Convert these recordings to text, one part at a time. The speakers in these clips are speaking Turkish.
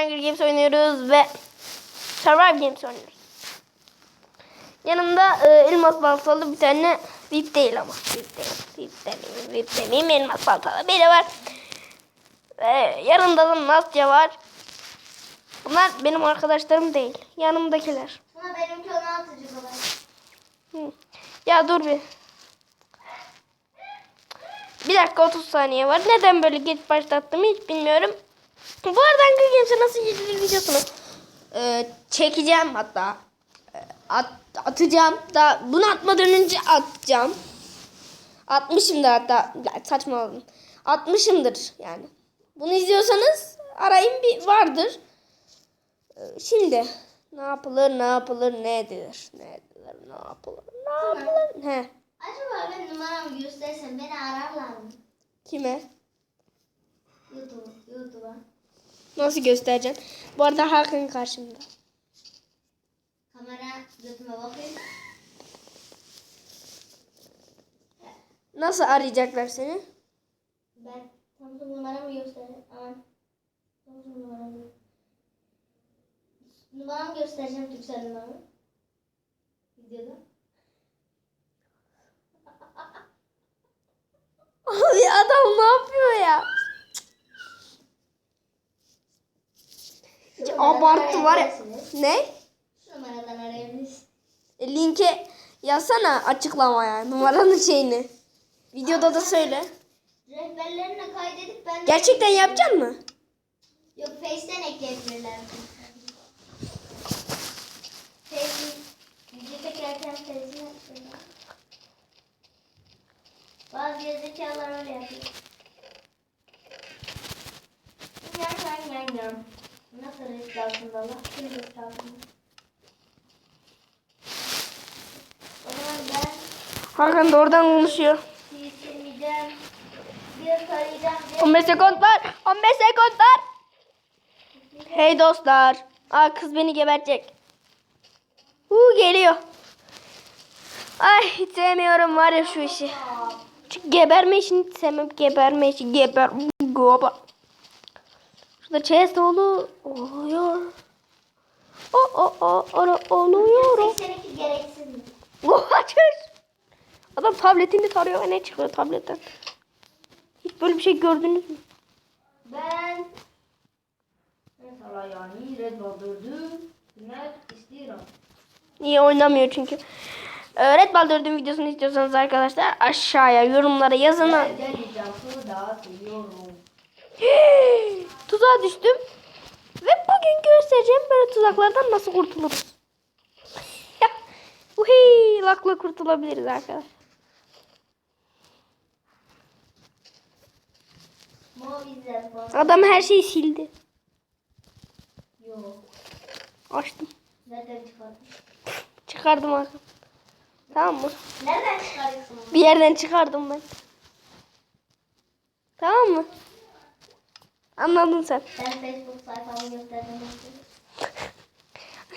Hunger Games oynuyoruz ve Survive Games oynuyoruz. Yanımda e, elmas baltalı bir tane VIP değil ama VIP değil. VIP demeyeyim, VIP demeyeyim elmas baltalı biri var. Ve yanında da Nastya var. Bunlar benim arkadaşlarım değil. Yanımdakiler. Ama benimki 16 GB. Hı. Ya dur bir. Bir dakika 30 saniye var. Neden böyle geç başlattım hiç bilmiyorum. Bu arada Hunger Games'e nasıl gidilir videosunu e, çekeceğim hatta. E, at, atacağım. Da bunu atmadan önce atacağım. Atmışım da hatta. Saçmaladım. Atmışımdır yani. Bunu izliyorsanız arayın bir vardır. E, şimdi ne yapılır ne yapılır ne edilir ne edilir ne yapılır ne yapılır he Acaba ben numaramı göstersem beni ararlar mı? kime nasıl göstereceksin bu arada Hakan karşımda Kamera götüme bakayım. nasıl arayacaklar seni Ben Samsung numaramı göstereyim. Aman. Samsung numaramı. Numaramı göstereceğim Türksel numaramı. Videoda. Abi adam ne yapıyor ya Hiç abarttı var ya ne numaradan arayabilirsin. E, linke yazsana açıklamaya numaranın şeyini videoda da söyle Rehberlerine kaydedip ben de... gerçekten yapacaksın mı Yok Face'ten ekleyebilirler. Face'in video çekerken Face'ini. Bazı gerizekalılar öyle yapıyor. Yan yan yan yan. Nasıl altında lan? Kim risk altında? O zaman ben Hakan da oradan konuşuyor sileceğim. Bir tarayacağım. Bir 15 sekund var 15 sekund var Hey dostlar. Aa kız beni gebertecek. Uuu geliyor. Ay hiç sevmiyorum var ya şu işi. Çünkü geberme işini hiç sevmem. Geberme işi. Geber. Goba. Şurada chest dolu oluyor. O o o o oluyor. 82 gereksiz mi? Çöz. Adam tabletini tarıyor ve ne çıkıyor tabletten. Hiç böyle bir şey gördünüz mü? Ben mesela yani Red Bull 4'ü sürmek istiyorum. Niye oynamıyor çünkü. Ee, Red Ball 4'ün videosunu istiyorsanız arkadaşlar aşağıya yorumlara yazın. Ben delicatı da seviyorum. Tuzağa düştüm. Ve bugün göstereceğim böyle tuzaklardan nasıl kurtuluruz. Uhi, lakla kurtulabiliriz arkadaşlar. Adam her şeyi sildi. Yok. Açtım. Nereden çıkardın? Çıkardım arkadaşlar. Tamam mı? Nereden bunu? Bir yerden çıkardım ben. Tamam mı? Anladın sen. Ben Facebook sayfamı gösterdim.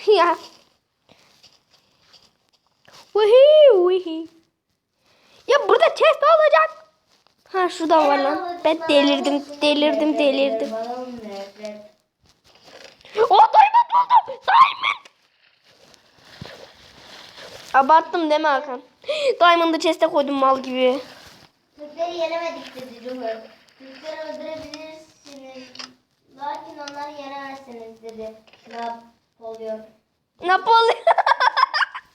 ya. Vihi vihi. Ya burada chest olacak. Ha şurada var lan. Ben delirdim, delirdim, delirdim. O diamond buldum. Diamond. Abarttım mi Hakan? Diamond'ı chest'e koydum mal gibi. Türkleri yenemedik dedi Cumhur. Türkleri öldürebilirsiniz. Dedi. Napolyon. Napolyon.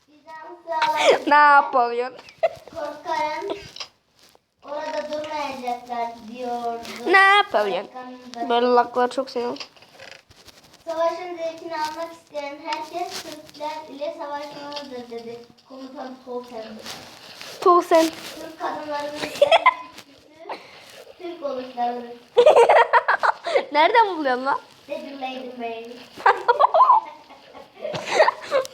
Bizanslılar Napolyon. korkarım orada durmayacaklar diyordu. Başkan da- Böyle lakları çok seviyorum. Savaşın zevkini almak isteyen herkes Türkler ile savaşmalıdır dedi. Komutan Tolkien. Tuğ sen. Türk kadınlarının Türk oluşlarıdır. Nereden buluyorsun lan? Dedi Lady Mary.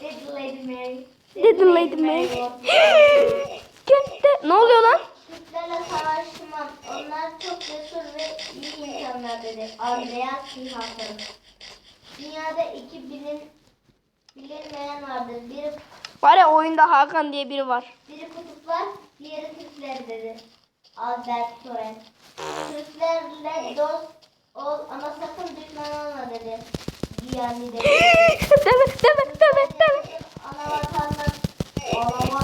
Dedi Lady Mary. Dedi Lady Mary. Götte. Ne oluyor lan? Türklerle savaşmam. Onlar çok cesur ve iyi insanlar dedi. Andreas Sinhattan. Dünyada iki bilim bilinmeyen vardır. Biri Var ya oyunda Hakan diye biri var. Biri kutuplar, diğeri Türkler dedi. Albert Torrent. Türklerle dost ol ama sakın düşman olma dedi. Giyanni dedi. deme deme deme deme. Ana vatandaş.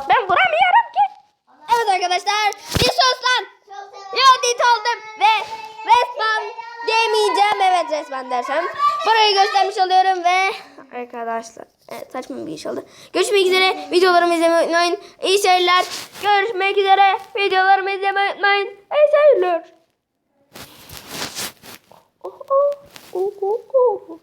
Ben vuramıyorum ki. Evet arkadaşlar bir sus lan. Çok severim. Yodit oldum ve resmen demeyeceğim. Evet resmen dersem. Burayı göstermiş oluyorum ve arkadaşlar evet, saçma bir iş oldu. Görüşmek üzere. Videolarımı izlemeyi unutmayın. İyi seyirler. Görüşmek üzere. Videolarımı izlemeyi unutmayın. İyi seyirler. 哦哦哦哦哦